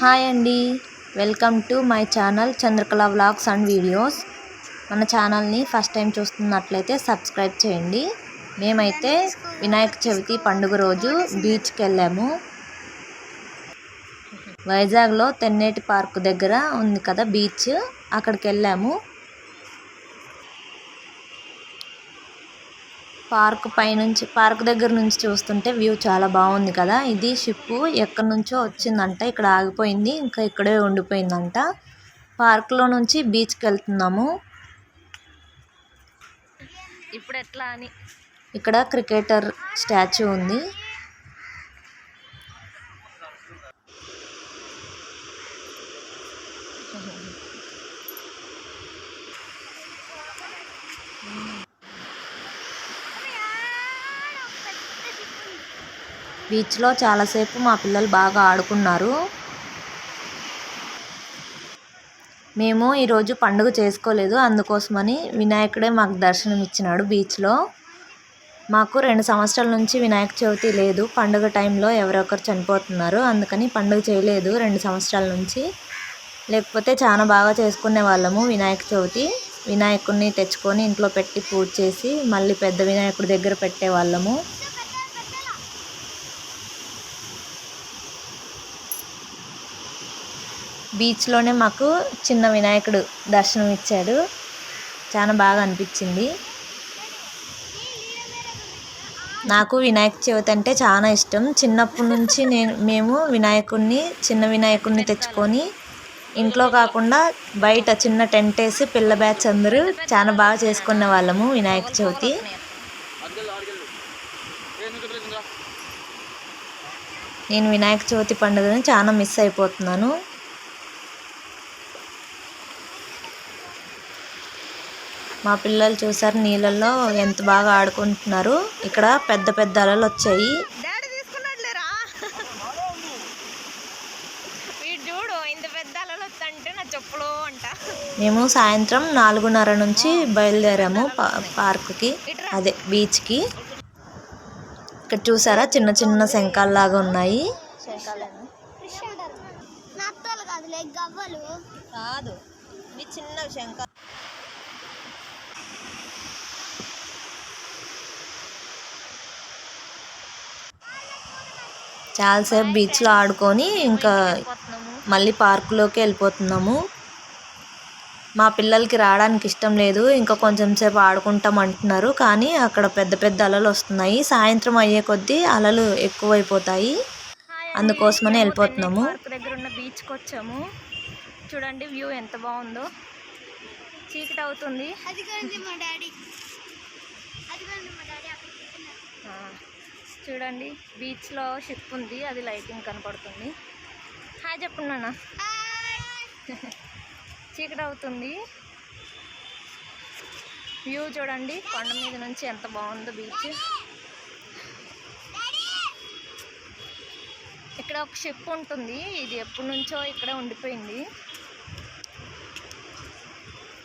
Hi అండి. Welcome to my channel Chandrakala vlogs and videos. మన ఛానల్ని ఫస్ట్ టైం చూస్తున్నట్లయితే సబ్స్క్రైబ్ చేయండి. మేమైతే వినాయక చవితి పండుగ రోజు బీచ్కి వెళ్ళాము వైజాగ్లో తెన్నేటి పార్క్ దగ్గర ఉంది కదా బీచ్. అక్కడికి వెళ్ళాము పార్క్ పైనుంచి పార్క్ దగ్గర నుంచి చూస్తుంటే వ్యూ చాలా బాగుంది కదా. ఇది షిప్ ఎక్కడి నుంచో వచ్చిందంట ఇక్కడ ఆగిపోయింది ఇంకా ఇక్కడే ఉండిపోయిందంట. పార్క్లో నుంచి బీచ్కి వెళ్తున్నాము. ఇప్పుడు ఎట్లా అని? ఇక్కడ క్రికెటర్ స్టాచ్యూ ఉంది. బీచ్లో చాలాసేపు మా పిల్లలు బాగా ఆడుకున్నారు. మేము ఈరోజు పండుగ చేసుకోలేదు అందుకోసమని వినాయకుడే మాకు దర్శనం ఇచ్చినాడు బీచ్లో. మాకు రెండు సంవత్సరాల నుంచి వినాయక చవితి లేదు పండుగ టైంలో ఎవరొకరు చనిపోతున్నారు అందుకని పండుగ చేయలేదు రెండు సంవత్సరాల నుంచి. లేకపోతే చాలా బాగా చేసుకునే వాళ్ళము వినాయక చవితి. వినాయకుడిని తెచ్చుకొని ఇంట్లో పెట్టి పూజ చేసి మళ్ళీ పెద్ద వినాయకుడి దగ్గర పెట్టేవాళ్ళము బీచ్లోనే మాకు చిన్న వినాయకుడు దర్శనం ఇచ్చాడు. చాలా బాగా అనిపించింది. నాకు వినాయక చవితి అంటే చాలా ఇష్టం. చిన్నప్పటి నుంచి నేను మేము వినాయకుడిని చిన్న వినాయకుడిని తెచ్చుకొని ఇంట్లో కాకుండా బయట చిన్న టెంట్ వేసి పిల్ల బ్యాచ్ అందరూ చాలా బాగా చేసుకునే వాళ్ళము వినాయక చవితి. నేను వినాయక చవితి పండుగను చాలా మిస్ అయిపోతున్నాను. మా పిల్లలు చూసారు నీళ్ళల్లో ఎంత బాగా ఆడుకుంటున్నారు. ఇక్కడ పెద్ద పెద్ద అలలు వచ్చాయి. డాడీ తీసుకున్నాడులేరా వీడు చూడు ఇంత పెద్ద అలలు వస్తుంటే నా చెప్పులు అంట. మేము సాయంత్రం నాలుగున్నర నుంచి బయలుదేరాము పార్కుకి అదే బీచ్కి. ఇక్కడ చూసారా చిన్న చిన్న శంఖాల్లాగా ఉన్నాయి. కాదు చిన్న శంఖ చాలాసేపు బీచ్లో ఆడుకొని ఇంకా మళ్ళీ పార్కులోకి వెళ్ళిపోతున్నాము. మా పిల్లలకి రావడానికి ఇష్టం లేదు ఇంకా కొంచెం సేపు ఆడుకుంటాం అంటున్నారు. కానీ అక్కడ పెద్ద పెద్ద అలలు వస్తున్నాయి. సాయంత్రం అయ్యే కొద్దీ అలలు ఎక్కువైపోతాయి. అందుకోసమని వెళ్ళిపోతున్నాము. పార్క్ దగ్గర ఉన్న బీచ్కి వచ్చాము చూడండి వ్యూ ఎంత బాగుందో. చీకటి అవుతుంది అది మా డాడీ. అది మా డాడీ. చూడండి బీచ్లో షిప్ ఉంది అది లైటింగ్ కనపడుతుంది. హాయ్ చెప్పున్నానా నాన్న. చీకటి అవుతుంది వ్యూ చూడండి కొండ మీద నుంచి ఎంత బాగుందో బీచ్ ఇక్కడ ఒక షిప్ ఉంటుంది ఇది ఎప్పటి నుంచో ఇక్కడే ఉండిపోయింది.